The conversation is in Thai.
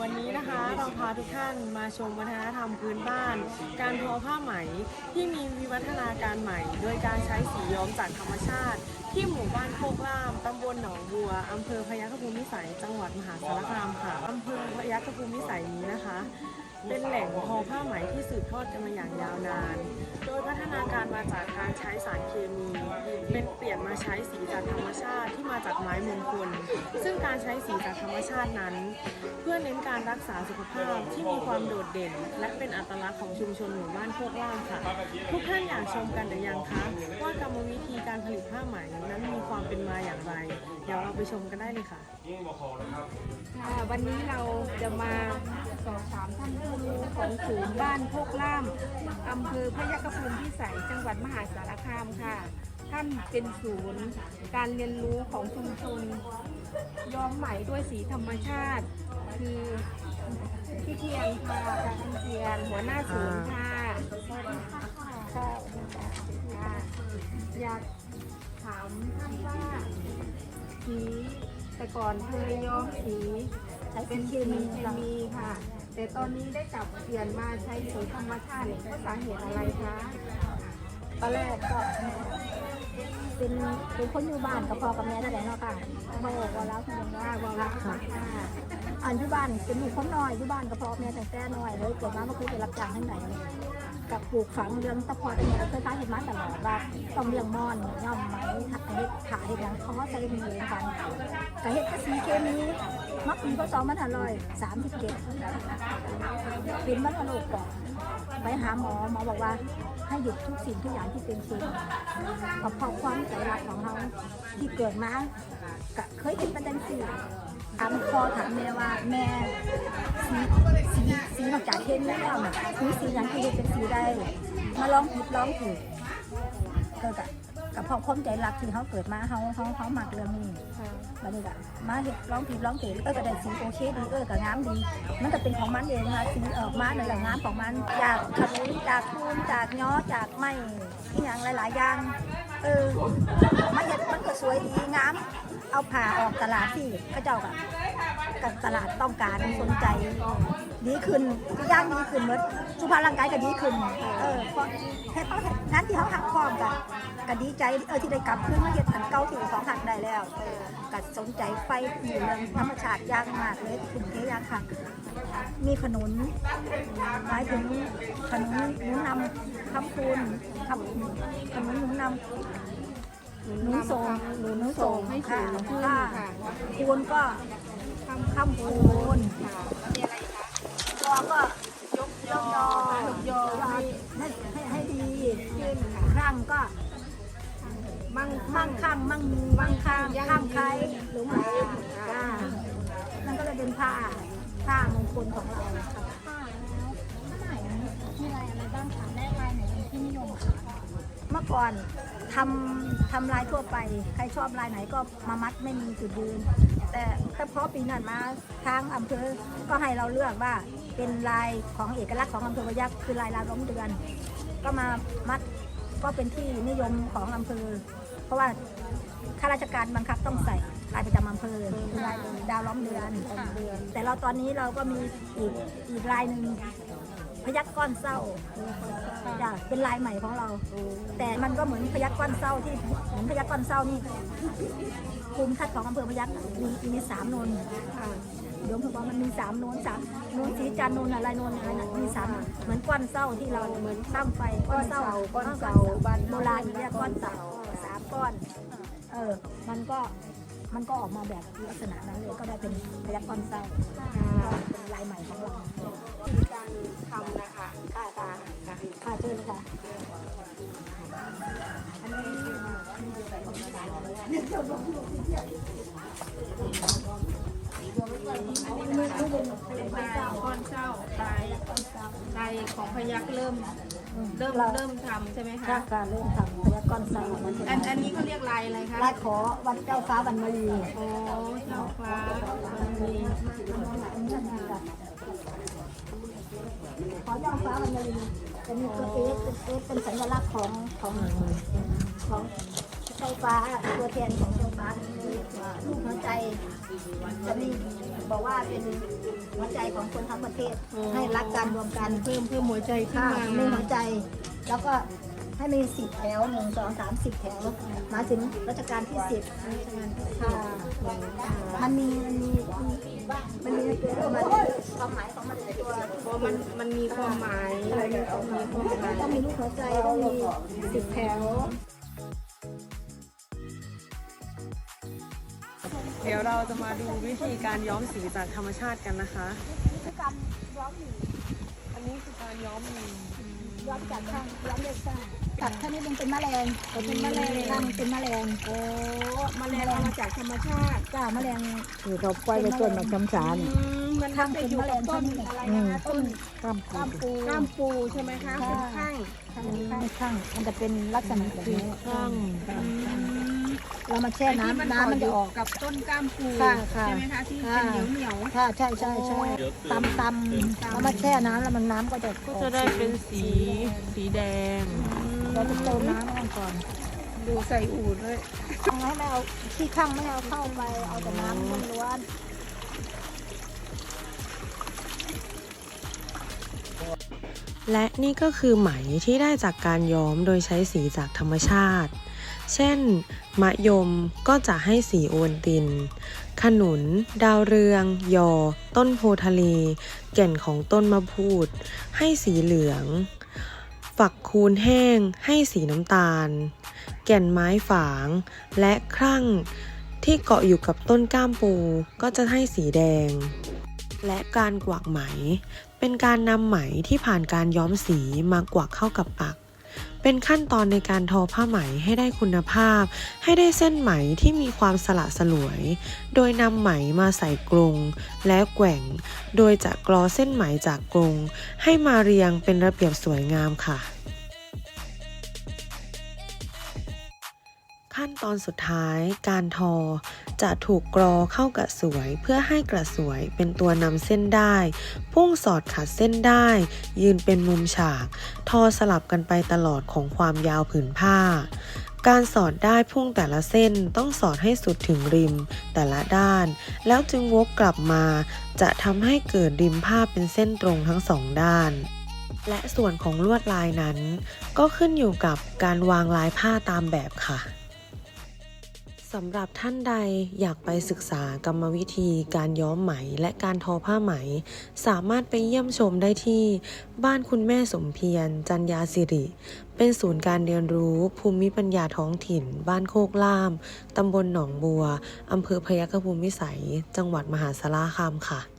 วันนี้นะคะเราพาทุกท่านมาชมวัฒนธรรมพื้นบ้าน การทอผ้าไหมที่มีวิวัฒนาการใหม่ โดยการใช้สีย้อมจากธรรมชาติ ที่หมู่บ้านโคกล่าม ตำบลหนองบัว อำเภอพยัคฆภูมิพิสัย จังหวัดมหาสารคามค่ะ อำเภอพยัคฆภูมิพิสัยนี้นะคะ เป็นแหล่งทอผ้าไหมที่สืบทอดกันมาอย่างยาวนาน โดยพัฒนาการมาจากการใช้สารเคมี เป็นเปลี่ยนมาใช้สีจากธรรมชาติที่มาจากไม้มงคล ซึ่งการใช้สีจากธรรมชาตินั้น เพื่อเน้นการรักษาสุขภาพที่มีความโดดเด่น และเป็นอัตลักษณ์ของชุมชนหมู่บ้านโคกล่ามค่ะ ทุกท่านอยากชมกันหรือยังคะว่ากรรมวิธีการผลิตผ้าไหมนั้นมีความเป็นมาอย่างไร เดี๋ยวเราไปชมกันได้เลยค่ะค่ะวันนี้เราจะมาสอบถามท่านผู้รู้ของศูนย์บ้านโคกล่ามอำเภอพยัคฆภูมิพิสัยจังหวัดมหาสารคามค่ะ ท่านเป็นศูนย์ การเรียนรู้ของชุมชนย้อมไหมด้วยสีธรรมชาติ คือพี่เทียนค่ะพี่เทียนหัวหน้าศูนย์ค่ะสวัสดีค่ะค่ะค่ะอยาก ถามท่านว่าสีแต่ก่อนเคยย้อมสีเป็นเคมีเคมีค่ะ แต่ตอนนี้ได้กลับเปลี่ยนมาใช้สีธรรมชาติเพราะสาเหตุอะไรคะ ตอนแรกก็เป็นเป็นคนอยู่บ้านกับพ่อกับแม่นั่นแหละเนาะค่ะมาบอกว่าแล้วคุณว่าว่าแล้วค่ะอันที่บ้านเป็นลูกคนน้อยอยู่บ้านกับพ่อแม่แต่แต่น้อยเลยเกิดมาไม่เคยไปรับจ้างที่ไหนกับปลูกฝังเรื่องตะพอตั้งแต่เคยพาเห็นมาตลอดว่าต้องเลี้ยงมอนย่อมไหมถักเฮ็ดขาเฮ็ดยังเขาใช้มีเองกันกับเฮ็ดกระสีเคมีมักปีก็สองมันอร่อยสามสิบเจ็ดเป็นมันโรคก่อนไปหาหมอหมอบอกว่า ให้หยุดทุกสิ่งทุกอย่างที่เป็นจริงกับพราะความใจรักของเขาที่เกิดมาก็เคยเห็นประเด็นสี่ถามพ่อถามแม่ว่าแม่สีสีสีนอกจากเห็นแล้วน่ะสีสีอย่างที่เห็นเป็นสีได้มาลองผิดลองถูกเกิดกับ กับเพราะความใจรักที่เขาเกิดมาเขาเขาเขาหมักเรื่องนี้ค่ะบัดนี้ก็มาเห็ดร้องผิดร้องถูกเออก็ได้สีโอเคดีเออก็งามดี มันก็เป็นของมันเองนะสีออกมาในแหล่งงามของมันจากขนุนจากคูนจากย้อจากไม้ที่อย่างหลายๆอย่างเออมาเห็ดมันก็สวยดีงาม เอาผ่าออกตลาดที่พระเจ้ากับกับตลาดต้องการสนใจดีขึ้นทุกอย่างดีขึ้นหมดสุขภาพร่างกายก็ดีขึ้นเออเพราะเฮ็ดเขาเฮ็ด งานที่เขาหักพร้อมกันก็ดีใจเออที่ได้กลับคืนมาเฮ็ดอันเก่าที่สองหักได้แล้วเออก็สนใจไฟอยู่เรื่องธรรมชาติยางมากเลยคุณเทยางค่ะมีขนุนหมายถึงขนุนหนุนนำคำคูณคำขนุนหนุนนำหนุนส่งหนุนส่งให้สูงขึ้นค่ะค่ะคูณก็คำคำคูณรคะยอก็ยกยอยกยอ งก็ มั่งมั่งคั่งมั่งมีมั่งคั่งข้างใครหลงไหลจ้านั่นก็เลยเป็นผ้าผ้ามงคลของเราค่ะค่ะแล้วผ้าไหมมีลายอะไรบ้างคะและลายไหนเป็นที่นิยมคะเมื่อก่อนทำทำลายทั่วไป ใครชอบลายไหนก็มามัดไม่มีจุดยืน แต่แต่พอปีนั้นมาทางอำเภอก็ให้เราเลือกว่าเป็นลายของเอกลักษณ์ของอำเภอพยัคฆ์คือลายลาล้มเดือน ก็มามัด ก็เป็นที่นิยมของอำเภอ เพราะว่าข้าราชการบังคับต้องใส่ลายประจำอำเภอคือลายดาวล้อมเดือนเดือนแต่เราตอนนี้เราก็มีอีกอีกลายหนึ่ง พยักก้อนเศร้าจ้ะเป็นลายใหม่ของเรา แต่มันก็เหมือนพยักก้อนเศร้าที่เหมือนพยักก้อนเศร้านี่ภูมิทัศน์ของอำเภอพยักมีมีสามโนนค่ะเดี๋ยวผมบอกมันมีสามโนนสามโนนสีจันทร์โนนอะไรโนนอะไรนะมีสามเหมือนก้อนเศร้าที่เราเหมือนตั้งไฟก้อนเศร้าก้อนเสาบ้านโบราณเรียกก้อนเสาสามก้อน เออ มันก็ มันก็ออกมาแบบลักษณะนั้นเลยก็ได้เป็นพยักก้อนเศร้าเป็นลายใหม่ของเราการทำนะคะค่ะค่ะค่ะเชิญเลยค่ะ เป็นดาวก้อนเศร้าตายตายของพยักเริ่ม เริ่มเริ่มทำใช่ไหมคะค่ะการเริ่มทำพยักก้อนเศร้ามันจะอันอันนี้เขาเรียกลายอะไรคะลายขอวันเจ้าฟ้าวันมะลีโอ้เจ้าฟ้ามันมีขอเจ้าฟ้าวันมะลีจะมีตัวเอสเป็นเอสเป็นสัญลักษณ์ของของของเจ้าช่ฟ้าตัวแทนของช่ฟ้าคือลูกหัวใจจะมี บอกว่าเป็นหัวใจของคนทั้งประเทศ ให้รักกันรวมกันเพิ่มเพิ่มหัวใจขึ้นค่ะมามีหัวใจ แล้วก็ให้มีสิบแถวหนึ่งสองสามสิบแถวมาถึงรัชกาลที่สิบค่ะมันมีมันมีมันมีตัวมันความหมายของมันตัวเพราะมันมันมีความหมายมันมีความหมายต้องมีลูกหัวใจต้องมีสิบแถว เดี๋ยวเราจะมาดูวิธีการย้อมสีจากธรรมชาติกันนะคะคือการย้อมหมีอันนี้คือการย้อมมือย้อมจากข้างย้อมเลือดข้างตัดแค่นี้มันเป็นแมลงเป็นแมลงข้างเป็นแมลงโอ้แมลงเอามาจากธรรมชาติจ้าแมลงคือเขาปล่อยไปต้นมาช้ำสารอืมมันก็จะอยู่กับต้นอะไรนะคะต้นข้ามปูข้ามปูก้ามปูใช่ไหมคะเป็นข้างข้างข้างข้างมันจะเป็นลักษณะแบบนี้ข้าง เรามาแช่น้ำน้ำมันจะออก กับต้นก้ามปูค่ะค่ะใช่ไหมคะที่เป็นเหนียวเหนียวค่ะใช่ใช่ใช่ตำตำเรามาแช่น้ำแล้วมันน้ำก็จะก็จะได้เป็นสีสีแดงเราจะเติมน้ำมันก่อนๆดูใส่อูดด้วยเอาให้ไม่เอาที่ข้างไม่เอาเข้าไปเอาแต่น้ำล้วนและนี่ก็คือไหมที่ได้จากการย้อมโดยใช้สีจากธรรมชาติ เช่น มะยมก็จะให้สีโอวัลติน ขนุน ดาวเรือง ยอ ต้นโพทะเล แก่นของต้นมะพูด ให้สีเหลือง ฝักคูนแห้งให้สีน้ำตาล แก่นไม้ฝาง และครั่งที่เกาะอยู่กับต้นก้ามปูก็จะให้สีแดง และการกวักไหม เป็นการนำไหมที่ผ่านการย้อมสีมากวักเข้ากับปัก เป็นขั้นตอนในการทอผ้าไหมให้ได้คุณภาพ ให้ได้เส้นไหมที่มีความสละสลวย โดยนำไหมมาใส่กรงและแกว่ง โดยจะกรอเส้นไหมจากกรงให้มาเรียงเป็นระเบียบสวยงามค่ะ ตอนสุดท้ายการทอ จะถูกกรอเข้ากับสวยเพื่อให้กระสวยเป็นตัวนำเส้นได้ พุ่งสอดขัดเส้นได้ ยืนเป็นมุมฉาก ทอสลับกันไปตลอดของความยาวผืนผ้า การสอดได้พุ่งแต่ละเส้นต้องสอดให้สุดถึงริม แต่ละด้าน แล้วจึงวกกลับมา จะทำให้เกิดริมผ้าเป็นเส้นตรงทั้งสองด้านและส่วนของลวดลายนั้น ก็ขึ้นอยู่กับการวางลายผ้าตามแบบค่ะ สำหรับท่านใดอยากไปศึกษากรรมวิธีการย้อมไหมและการทอผ้าไหม สามารถไปเยี่ยมชมได้ที่ บ้านคุณแม่สมเพียรจันยาสิริ เป็นศูนย์การเรียนรู้ภูมิปัญญาท้องถิ่น บ้านโคกล่าม ตำบลหนองบัว อำเภอพยัคฆภูมิวิสัย จังหวัดมหาสารคามค่ะ